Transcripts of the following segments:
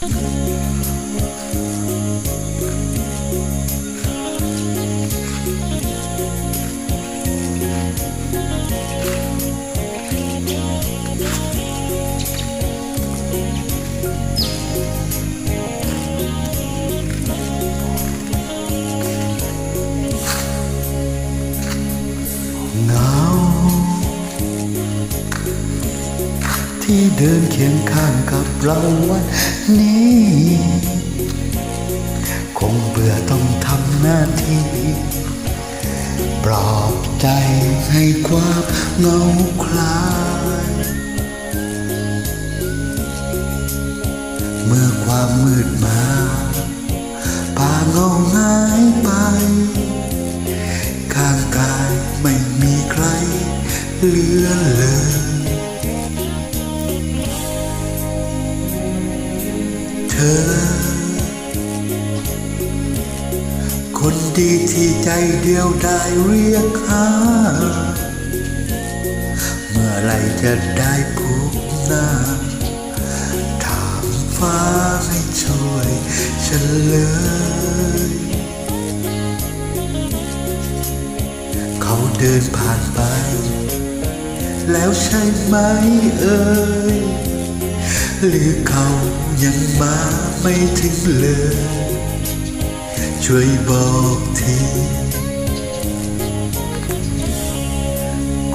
เง ที่เดินเคียงข้างกับเราวันนี้ คงเบื่อต้องทำหน้าที่ ปลอบใจให้ความเงาคลาย เมื่อความมืดมาพาเงาหายไปข้างกายไม่มีใครเหลือเลย อ คนดีที่ใจเดียวได้เรียกหาเมื่อไรจะได้พบหน้า ถามฟ้าให้ช่วยฉันเลยเขาเดินผ่านไป แล้วใช่ไหมเอ่ย หรือเขายังมาไม่ถึงเลย ช่วยบอกที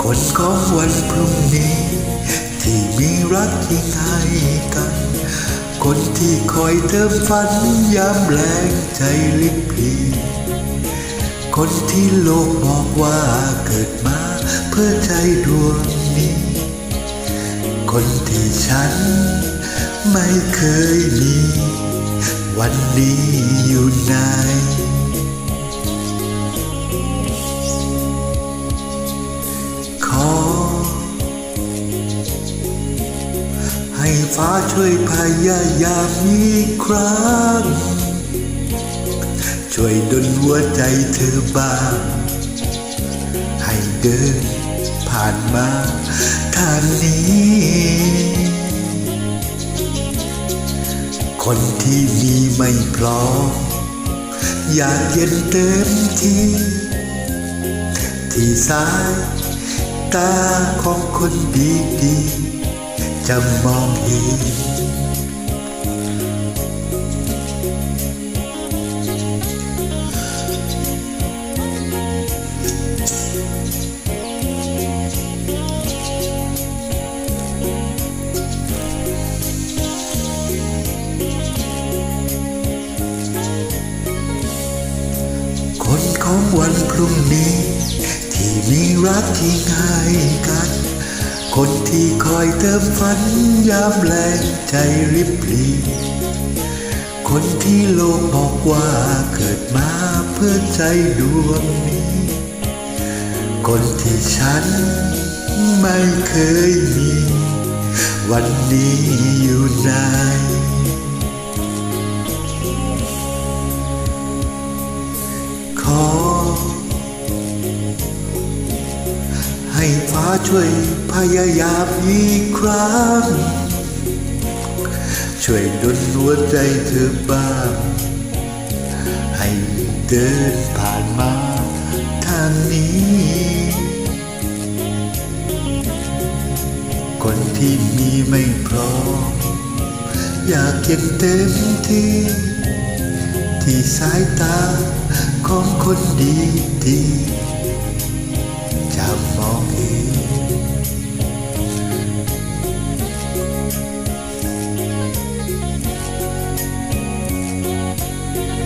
คนของวันพรุ่งนี้ ที่มีรักยิ่งให้กัน คนที่คอยเติมฝันยามแรงใจลิบพลีคนที่โลกบอกว่าเกิดมาเพื่อใจดวงนี้ คนที่ฉัน ไม่เคยมี วันนี้อยู่ไหนขอ ให้ฟ้าช่วยพยายามอีกครั้ง ช่วยดลหัวใจเธอบ้างให้เดินผ่านมาทางนี้ คนที่มีไม่พร้อมอยากเย็นเต็มที่ ที่สายตาของคนดีดีๆจะมองเห็น ของวันพรุ่งนี้ ที่มีรักที่ง่ายกัน คนที่คอยเติมฝันยามแรงใจริบหรีคนที่โลกบอกว่าเกิดมาเพื่อใจดวงนี้ คนที่ฉันไม่เคยมี วันนี้อยู่ไหน ให้ฟ้าช่วยพยายามอีกครั้ง ช่วยดลหัวใจเธอบ้าง ให้เดินผ่านมาทางนี้ คนที่มีไม่พร้อม อยากเก็บเต็มที่ ที่สายตาของคนดีดีๆ okay